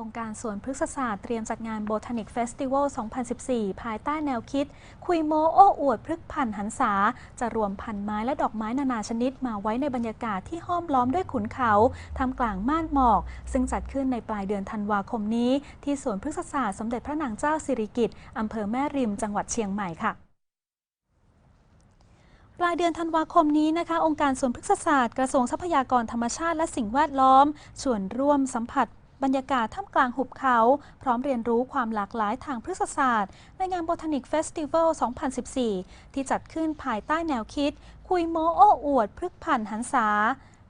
องค์การสวนพฤกษศาสตร์เตรียมจัดงาน Botanic Festival 2014 ภายใต้แนวคิด คุยโมโอ้อวดพฤกษพันธ์หันษา จะรวมพันไม้และดอกไม้นานาชนิดมาไว้ในบรรยากาศที่ห้อมล้อมด้วยขุนเขาทำกลางม่านหมอก ซึ่งจัดขึ้นในปลายเดือนธันวาคมนี้ ที่สวนพฤกษศาสตร์สมเด็จพระนางเจ้าสิริกิติ์อำเภอแม่ริมจังหวัดเชียงใหม่ค่ะปลายเดือนธันวาคมนี้นะคะ องค์การสวนพฤกษศาสตร์กระทรวงทรัพยากรธรรมชาติและสิ่งแวดล้อมส่วนร่วมสัมผัส บรรยากาศท่ามกลางหุบเขา พร้อมเรียนรู้ความหลากหลายทางพฤกษศาสตร์ ในงาน Botanic Festival 2014 ที่จัดขึ้นภายใต้แนวคิด คุยโมโอ้อวดพฤกษพันธ์หันษา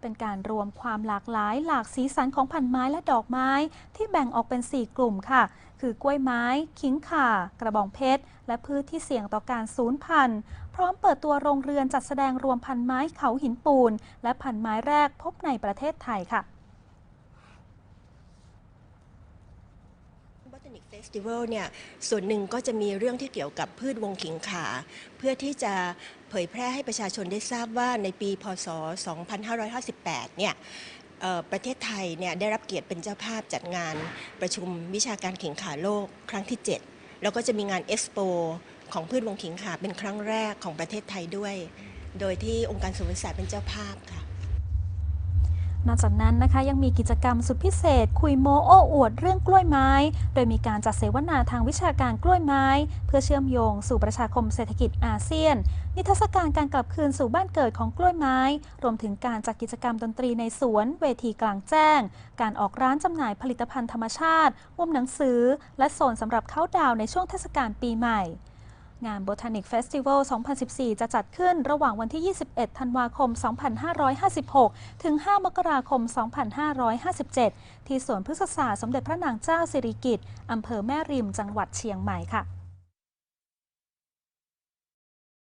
เป็นการรวมความหลากหลายหลากสีสันของพันไม้และดอกไม้ ที่แบ่งออกเป็น 4 กลุ่มค่ะ คือกล้วยไม้ ขิงข่า กระบองเพชร และพืชที่เสี่ยงต่อการสูญพันธุ์ พร้อมเปิดตัวโรงเรือนจัดแสดงรวมพันไม้เขาหินปูน และพันไม้แรกพบในประเทศไทยค่ะ Botanic Festival เนี่ยส่วนหนึ่งก็จะมีเรื่องที่เกี่ยวกับพืชวงขิงขา เพื่อที่จะเผยแพร่ให้ประชาชนได้ทราบว่าในปีพศ 2558 เนี่ยเอ่อประเทศไทยเนี่ยได้รับเกียรติเป็นเจ้าภาพจัดงานประชุมวิชาการขิงขาโลกครั้งที่ 7 แล้วก็จะมีงานเอ็กซ์โปของพืชวงขิงขาเป็นครั้งแรกของประเทศไทยด้วย โดยที่องค์การสวนสัตว์เป็นเจ้าภาพค่ะ นอกจากนั้นนะคะยังมีกิจกรรมสุดพิเศษ คุยโมโอ้อวดเรื่องกล้วยไม้ โดยมีการจัดเสวนาทางวิชาการกล้วยไม้ เพื่อเชื่อมโยงสู่ประชาคมเศรษฐกิจอาเซียน นิทรรศการการกลับคืนสู่บ้านเกิดของกล้วยไม้ รวมถึงการจัดกิจกรรมดนตรีในสวน เวทีกลางแจ้ง การออกร้านจำหน่ายผลิตภัณฑ์ธรรมชาติมุมหนังสือ และโซนสำหรับเข้าดาวในช่วงเทศกาลปีใหม่ งาน Botanic Festival 2014 จะจัดขึ้นระหว่างวันที่ 21 ธันวาคม 2556 ถึง 5 มกราคม 2557 ที่สวนพฤกษศาสตร์สมเด็จพระนางเจ้าสิริกิติ์อำเภอแม่ริม จังหวัดเชียงใหม่ค่ะ